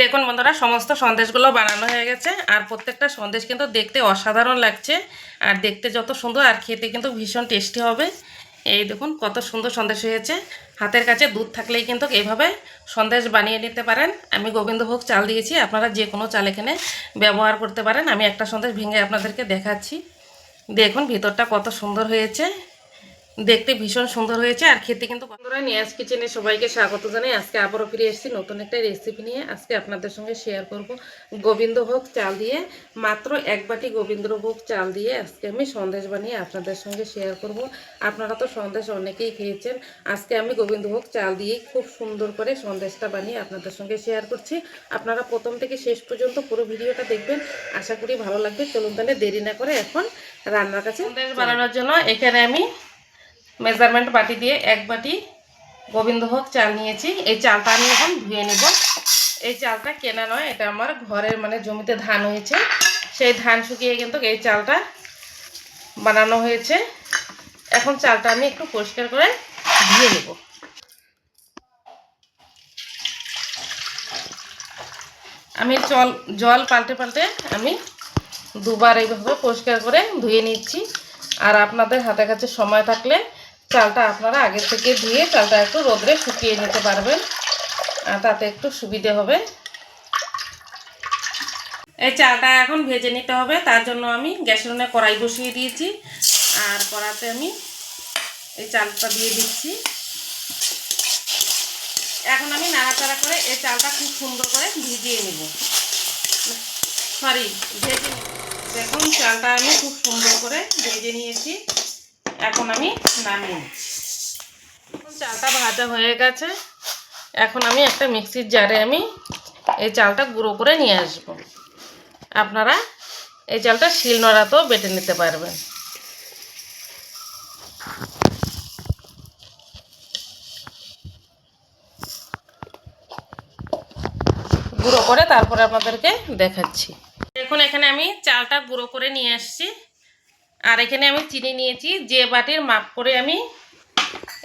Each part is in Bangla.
দেখুন বন্ধুরা, সমস্ত সন্দেশগুলো বানানো হয়ে গেছে। আর প্রত্যেকটা সন্দেশ কিন্তু দেখতে অসাধারণ লাগছে। আর দেখতে যত সুন্দর, আর খেতে কিন্তু ভীষণ টেস্টি হবে। এই দেখুন, কত সুন্দর সন্দেশ হয়েছে। হাতের কাছে দুধ থাকলেই কিন্তু এইভাবে সন্দেশ বানিয়ে নিতে পারেন। আমি গোবিন্দভোগ চাল দিয়েছি, আপনারা যে কোনো চাল এখানে ব্যবহার করতে পারেন। আমি একটা সন্দেশ ভেঙে আপনাদেরকে দেখাচ্ছি। দেখুন, ভিতরটা কত সুন্দর হয়েছে। দেখতে ভীষণ সুন্দর হয়েছে আর খেতে কিন্তু বন্ধুরা নিয়াজ কিচেনে সবাইকে স্বাগত জানাই। আজকে আবারও ফিরে এসেছি নতুন একটা রেসিপি নিয়ে। আজকে আপনাদের সঙ্গে শেয়ার করব গোবিন্দভোগ চাল দিয়ে। মাত্র এক বাটি গোবিন্দভোগ চাল দিয়ে আজকে আমি সন্দেশ বানিয়ে আপনাদের সঙ্গে শেয়ার করব। আপনারা তো সন্দেশ অনেকেই খেয়েছেন। আজকে আমি গোবিন্দভোগ চাল দিয়ে খুব সুন্দর করে সন্দেশটা বানিয়ে আপনাদের সঙ্গে শেয়ার করছি। আপনারা প্রথম থেকে শেষ পর্যন্ত পুরো ভিডিওটা দেখবেন। আশা করি ভালো লাগবে। চলুন তাহলে দেরি না করে এখন রান্নার কাছে সন্দেশ বানানোর জন্য এখানে আমি মেজারমেন্ট বাটি দিয়ে এক বাটি গোবিন্দভোগ চাল নিয়েছি। এই চালটা আমি এখন ধুয়ে নেব। এই চালটা কেনা নয়, এটা আমার ঘরের মানে জমিতে ধান হয়েছে। সেই ধান শুকিয়ে কিন্তু এই চালটা বানানো হয়েছে। এখন চালটা আমি একটু পরিষ্কার করে ধুয়ে নেব। আমি জল জল পাল্টে পাল্টে আমি দুবার এইভাবে পরিষ্কার করে ধুয়ে নিচ্ছি। আর আপনাদের হাতে কাছে সময় থাকলে চালটা আপনারা আগে থেকে ধুয়ে চালটা একটু রোদ্রে শুকিয়ে নিতে পারবেন তাতে একটু সুবিধে হবে। এই চালটা এখন ভেজে নিতে হবে, তার জন্য আমি গ্যাসের উনে কড়াই বসিয়ে দিয়েছি, আর কড়াতে আমি এই চালটা দিয়ে দিচ্ছি। এখন আমি নাড়াচাড়া করে এই চালটা খুব সুন্দর করে ভিজিয়ে নেব। সরি, ভেজে নেব। দেখুন, চালটা আমি খুব সুন্দর করে ভেজে নিয়েছি। এখন আমি নামিয়ে নিচ্ছি। চালটা ভাজা হয়ে গেছে। এখন আমি একটা মিক্সির জারে আমি এই চালটা গুঁড়ো করে নিয়ে আসব। আপনারা এই চালটা শিল নোড়াতেও বেটে নিতে পারবেন। গুঁড়ো করে তারপরে আপনাদেরকে দেখাচ্ছি। দেখুন, এখানে আমি চালটা গুঁড়ো করে নিয়ে আসছি। আর এখানে আমি চিনি নিয়েছি, যে বাটির মাপ করে আমি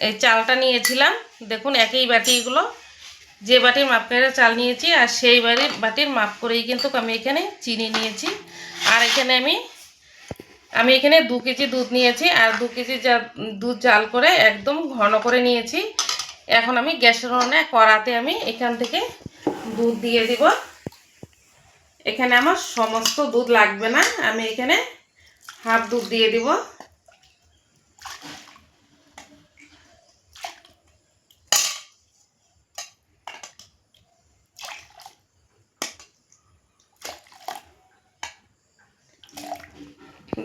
এই চালটা নিয়েছিলাম। দেখুন, একই বাটিগুলো যে বাটির মাপ করে চাল নিয়েছি আর সেই বাড়ির বাটির মাপ করেই কিন্তু আমি এখানে চিনি নিয়েছি। আর এখানে আমি আমি এখানে দু কেজি দুধ নিয়েছি আর দু কেজি দুধ জাল করে একদম ঘন করে নিয়েছি। এখন আমি গ্যাসের উনুনে কড়াতে আমি এখান থেকে দুধ দিয়ে দিব। এখানে আমার সমস্ত দুধ লাগবে না। আমি এখানে হাফ দুধ দিয়ে দিব।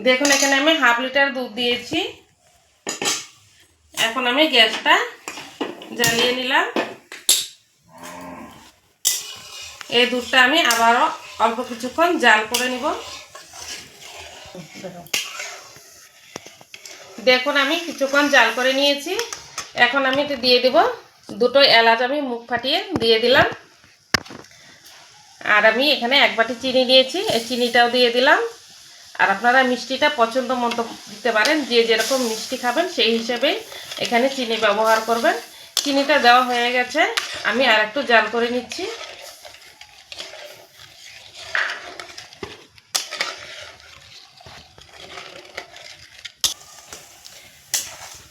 দেখুন, এখানে আমি হাফ লিটার দুধ দিয়েছি। এখন আমি গ্যাসটা জ্বালিয়ে নিলাম। এই দুধটা আমি আবারও অল্প কিছুক্ষণ জাল করে নিব। দেখুন, আমি কিছুক্ষণ জাল করে নিয়েছি। এখন আমি এটা দিয়ে দেব। দুটো এলাচ আমি মুখ ফাটিয়ে দিয়ে দিলাম। আর আমি এখানে এক বাটি চিনি নিয়েছি এই চিনিটাও দিয়ে দিলাম। আর আপনারা মিষ্টিটা পছন্দ মতো দিতে পারেন। যে যেরকম মিষ্টি খাবেন, সেই হিসেবে এখানে চিনি ব্যবহার করবেন। চিনিটা দেওয়া হয়ে গেছে। আমি আর একটু জাল করে নিচ্ছি।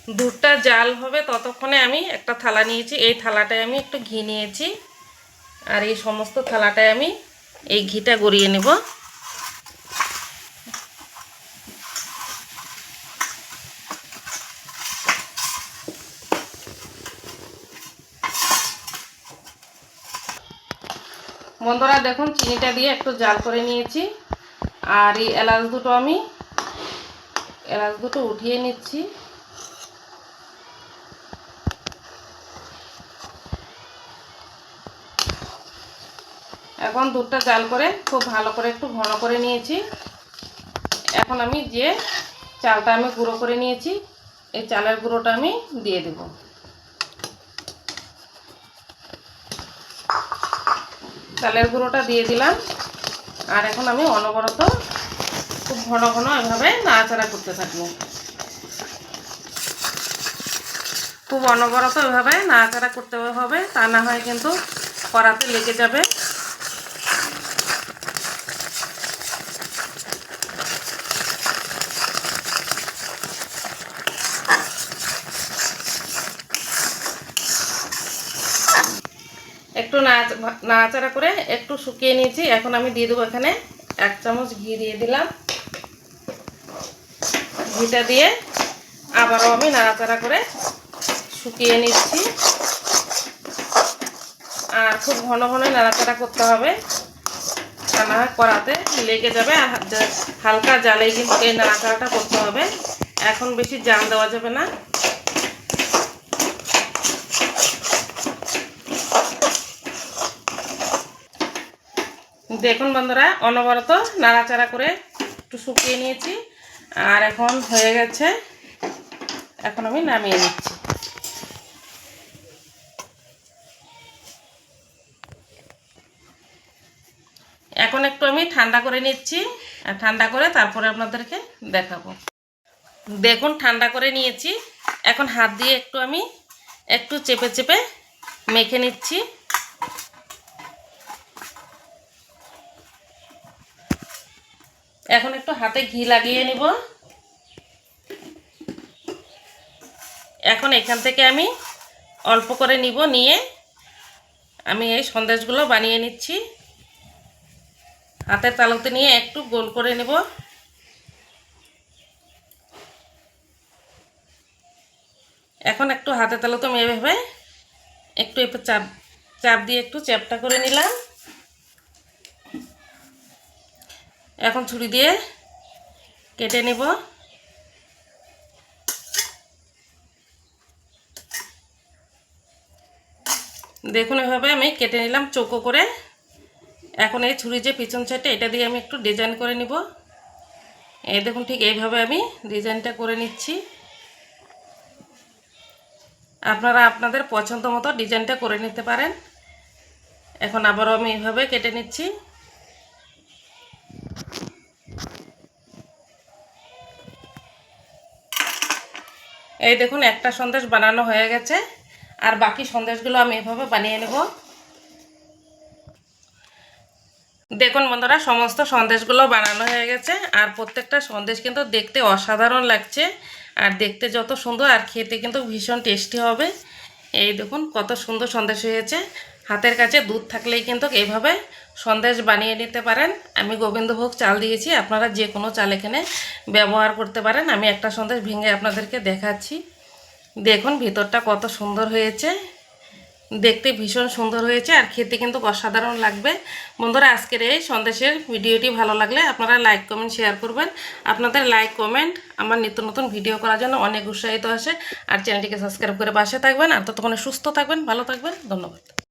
দুধটা জাল হবে, ততক্ষণে আমি একটা থালা নিয়েছি। এই থালাটায় আমি একটু ঘি নিয়েছি। আর এই সমস্ত থালাটায় আমি এই ঘিটা গড়িয়ে নেব। বন্ধুরা, দেখুন, চিনিটা দিয়ে একটু জাল করে নিয়েছি। আর এই এলাচ দুটো আমি, এলাচ দুটো উঠিয়ে নিচ্ছি। এখন দুধটা জাল করে খুব ভালো করে একটু ঘন করে নিয়েছি। এখন আমি যে চালটা আমি গুঁড়ো করে নিয়েছি, এই চালের গুঁড়োটা আমি দিয়ে দেব। চালের গুঁড়োটা দিয়ে দিলাম। আর এখন আমি অনবরত খুব ঘন ঘন এভাবে নাড়াচাড়া করতে থাকব। খুব অনবরত এভাবে নাড়াচাড়া করতে হবে, তা না হয় কিন্তু কড়াতে লেগে যাবে। নাড়া- নাড়াচাড়া করে একটু শুকিয়ে নিয়েছি। এখন আমি দিয়ে দেবো এখানে এক চামচ ঘি দিয়ে দিলাম। ঘিটা দিয়ে আবারও আমি নাড়াচাড়া করে শুকিয়ে নিচ্ছি। আর খুব ঘন ঘন নাড়াচাড়া করতে হবে। তা না লেগে যাবে। আর হালকা জালে কিন্তু এই নাড়াচাড়াটা করতে হবে। এখন বেশি জাল দেওয়া যাবে না। দেখুন বন্ধুরা, অনবরত নাড়াচাড়া করে একটু শুকিয়ে নিয়েছি। আর এখন হয়ে গেছে, এখন আমি নামিয়ে নিচ্ছি। এখন একটু আমি ঠান্ডা করে নিচ্ছি, আর ঠান্ডা করে তারপরে আপনাদেরকে দেখাবো। দেখুন, ঠান্ডা করে নিয়েছি। এখন হাত দিয়ে একটু আমি একটু চেপে চেপে মেখে নিচ্ছি। এখন একটু হাতে ঘি লাগিয়ে নিব। এখন এখান থেকে আমি অল্প করে নিব, নিয়ে আমি এই সন্দেশগুলো বানিয়ে নিচ্ছি। হাতের তালুতে নিয়ে একটু গোল করে নেব। এখন একটু হাতে তালুতে আমি এভাবে একটু একটু চাপ চাপ দিয়ে একটু চ্যাপটা করে নিলাম। এখন ছুরি দিয়ে কেটে নেব। দেখুন এভাবে আমি কেটে নিলাম চোখো করে। এখন এই ছুরি যে পিছন সাইডটা এটা দিয়ে আমি একটু ডিজাইন করে নিব। এই দেখুন ঠিক এইভাবে আমি ডিজাইনটা করে নিচ্ছি। আপনারা আপনাদের পছন্দ মতো ডিজাইনটা করে নিতে পারেন। এখন আবারও আমি এইভাবে কেটে নিচ্ছি। এই দেখুন, একটা সন্দেশ বানানো হয়ে গেছে। আর বাকি সন্দেশগুলো আমি এভাবে বানিয়ে নেব। দেখুন বন্ধুরা, সমস্ত সন্দেশগুলো বানানো হয়ে গেছে। আর প্রত্যেকটা সন্দেশ কিন্তু দেখতে অসাধারণ লাগছে। আর দেখতে যত সুন্দর, আর খেতে কিন্তু ভীষণ টেস্টি হবে। এই দেখুন, কত সুন্দর সন্দেশ হয়েছে। হাতের কাছে দুধ থাকলেই কিন্তু এইভাবে সন্দেশ বানিয়ে নিতে পারেন। আমি গোবিন্দভোগ চাল দিয়েছি, আপনারা যে কোনো চাল এখানে ব্যবহার করতে পারেন। আমি একটা সন্দেশ ভেঙে আপনাদেরকে দেখাচ্ছি। দেখুন, ভিতরটা কত সুন্দর হয়েছে। দেখতে ভীষণ সুন্দর হয়েছে আর খেতে কিন্তু অসাধারণ লাগবে। বন্ধুরা, আজকের এই সন্দেশের ভিডিওটি ভালো লাগলে আপনারা লাইক, কমেন্ট, শেয়ার করবেন। আপনাদের লাইক, কমেন্ট আমার নিত্য নতুন ভিডিও করার জন্য অনেক উৎসাহিত আসে। আর চ্যানেলটিকে সাবস্ক্রাইব করে পাশে থাকবেন। আর ততক্ষণে সুস্থ থাকবেন, ভালো থাকবেন। ধন্যবাদ।